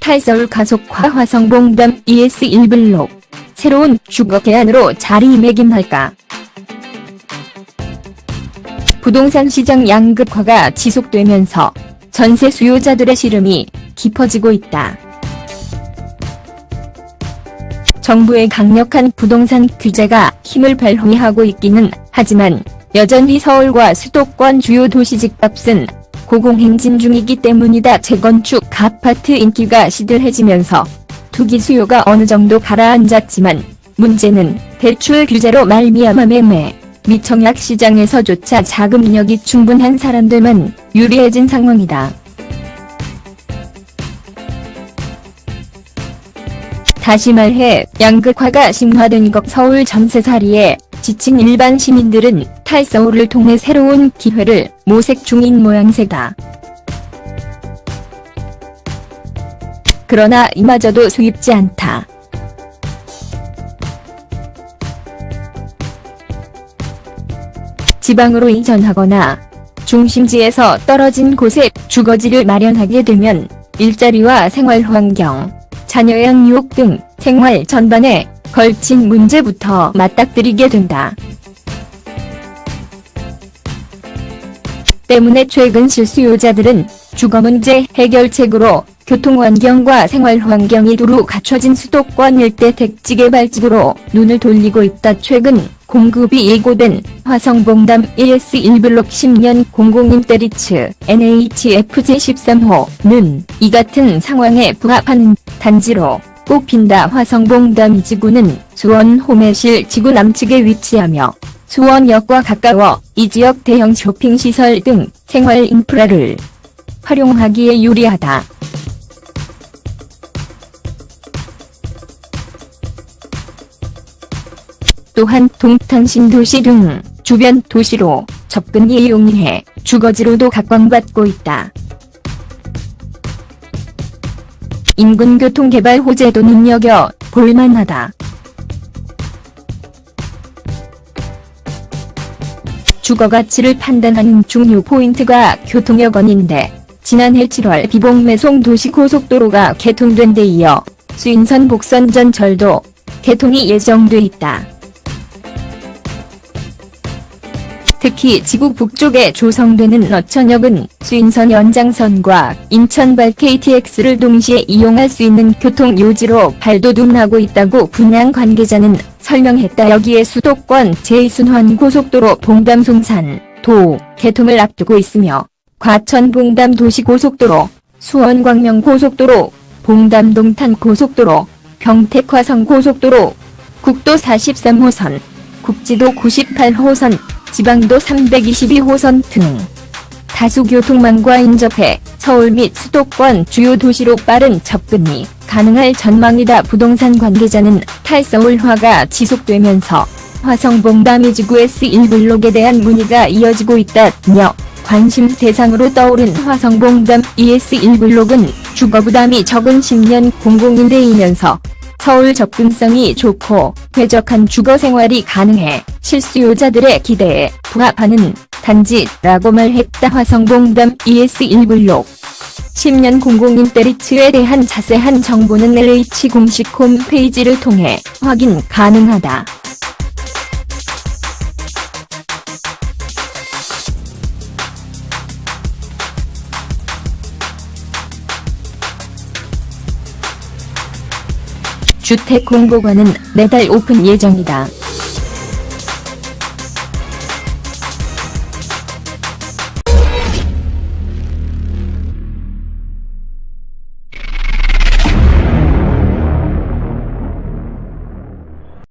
탈서울 가속화 화성봉담 ES 1블록 새로운 주거 개안으로 자리매김할까? 부동산 시장 양극화가 지속되면서 전세 수요자들의 시름이 깊어지고 있다. 정부의 강력한 부동산 규제가 힘을 발휘하고 있기는 하지만 여전히 서울과 수도권 주요 도시 집값은 고공행진 중이기 때문이다. 재건축 아파트 인기가 시들해지면서 투기 수요가 어느 정도 가라앉았지만 문제는 대출 규제로 말미암아 매매, 미청약 시장에서조차 자금력이 충분한 사람들만 유리해진 상황이다. 다시 말해 양극화가 심화된 것 서울 전세살이에 지친 일반 시민들은 탈서울을 통해 새로운 기회를 모색 중인 모양새다. 그러나 이마저도 수입지 않다. 지방으로 이전하거나 중심지에서 떨어진 곳에 주거지를 마련하게 되면 일자리와 생활 환경, 자녀 양육 등 생활 전반에 걸친 문제부터 맞닥뜨리게 된다. 때문에 최근 실수요자들은 주거 문제 해결책으로 교통환경과 생활환경이 두루 갖춰진 수도권 일대 택지 개발지구로 눈을 돌리고 있다. 최근 공급이 예고된 화성봉담 ES 1블록 10년 공공임대리츠 NHFJ 13호는 이 같은 상황에 부합하는 단지로 꼽힌다. 화성봉담 이 지구는 수원 호매실 지구 남측에 위치하며 수원역과 가까워 이 지역 대형 쇼핑시설 등 생활 인프라를 활용하기에 유리하다. 또한 동탄 신도시 등 주변 도시로 접근이 용이해 주거지로도 각광받고 있다. 인근 교통개발 호재도 눈여겨 볼만하다. 주거 가치를 판단하는 중요 포인트가 교통여건인데 지난해 7월 비봉 매송 도시 고속도로가 개통된 데 이어 수인선 복선 전철도 개통이 예정돼 있다. 특히 지구 북쪽에 조성되는 어천역은 수인선 연장선과 인천발 KTX를 동시에 이용할 수 있는 교통 요지로 발돋움하고 있다고 분양 관계자는 설명했다. 여기에 수도권 제2순환 고속도로 봉담송산 도 개통을 앞두고 있으며 과천 봉담 도시고속도로, 수원 광명 고속도로, 봉담 동탄 고속도로, 평택 화성 고속도로, 국도 43호선, 국지도 98호선, 지방도 322호선 등 다수 교통망과 인접해 서울 및 수도권 주요 도시로 빠른 접근이 가능할 전망이다. 부동산 관계자는 탈서울화가 지속되면서 화성봉담이 지구 S1블록에 대한 문의가 이어지고 있다며 관심 대상으로 떠오른 화성봉담 ES1블록은 주거 부담이 적은 10년 공공임대이면서 서울 접근성이 좋고 쾌적한 주거 생활이 가능해 실수요자들의 기대에 부합하는 단지라고 말했다. 화성봉담 ES1블록 10년 공공임대리츠에 대한 자세한 정보는 LH 공식 홈페이지를 통해 확인 가능하다. 주택 공고관은 내달 오픈 예정이다.